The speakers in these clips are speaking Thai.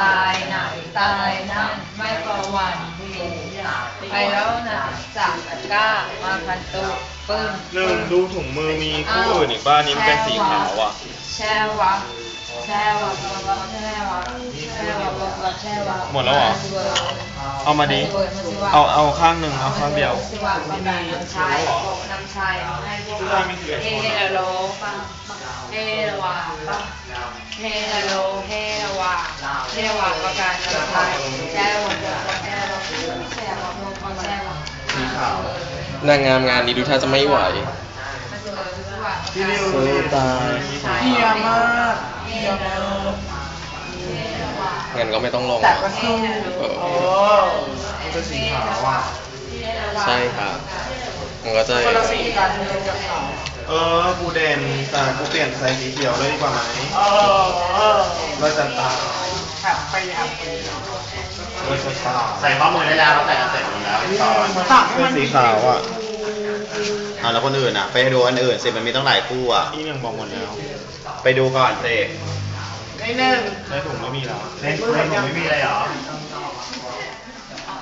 ตายหนตายนั่นไม่ประวันดีไปแล้วนะจักก้ามาพันตุปึ้งหนึ่งดูถุงมือมีคู่อื่นอีกบ้านนี้มันเป็นสีขาวอะ แช่วะแช่วะแช่วะแช่วะแช่วะแช่วะหมดแล้วเหรอ เอามาดิ เอาเอาข้างหนึ่งเอาข้างเดียวน้ำชายน้ำชายให้พวกเราเฮโลปังเฮโลวาปังเฮโลเฮโล เฮโลวาประกาศน้ำชายแช่วะแช่วะแช่วะแช่วะนางงามงานนี้ดูท่าจะไม่ไหวซื้ตาเยี่ยมมากเยี่ยมมากงั้นก็ไม่ต้องลงแต่ก็สู้โอ้มันเป็นสีขาวอะใช่ครับมันก็จะคนละสีกันเลยกับขาเออ กูเด่นแต่กูเปลี่ยนใส่สีเขียวเลยดีกว่าไหมเออเออเราจะตาขับ ไปขับไปเราจะตาใส่ข้อมือได้แล้วใส่กันเสร็จหมดแล้วตอนตักให้เป็นมันสีขาวอะอ่าแล้วคนอื่นอะ ไปดูอันอื่นสิมันมีตั้งหลายคู่อะนี่ยังบอกหมดแล้ว ไปดูก่อนสิในหนึ่งในถุงไม่มีแล้วในในผมไม่มีเลยเหรอ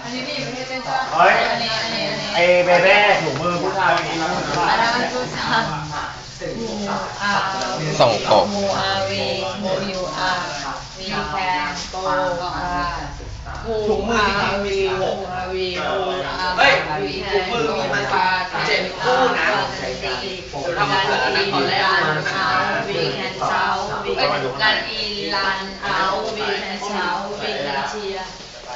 อันนี้นี่ไม่ใช่เป็นเสื้อเฮ้ยอันนี้อันนี้อันนี้ไอเบเบ้ถุงมือผู้ชายวันนี้นะอันนั้นคือสัตว์มูอาส่องกบ โกอาถุงมืออาวีมูอาวีมูอาเฮ้ยถุงมือมีมาฟาเจ็ดคู่นะทำมาเกิดอันนั้นตอนแรกเอาวีแคนเช้าวีลันอีลันเอาวีแคนเช้าวีแคนเชีย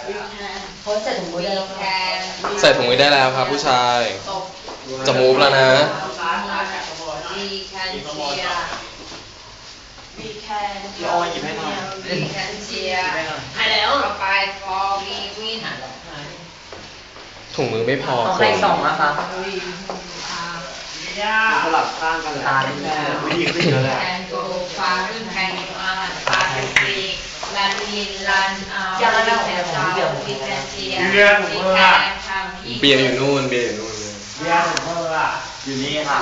วีแคนเขาใส่ถุงมือวีแคนใส่ถุงมือได้แล้วครับผู้ชายจะมูฟแล้วนะวีแคนเชียวีแคนพี่ออยหยิบให้หน่อยวีแคน เชียให้แล้วต่อไป for we win ถุงมือไม่พอต้องคให้นสองนะคะ we สลับข้างกันตาแน่วิธีขึ้นเยอะเลยแอนโกฟาขึ้นแพงมาฟาเป็นสีลันลินลันเอาวีแคนเช้าวีแคนเชียวีแคนทำอีกเบียร์อยู่นู่นเบียร์อยู่นู่นเบียร์ถุงมืออะอยู่นี่ค่ะ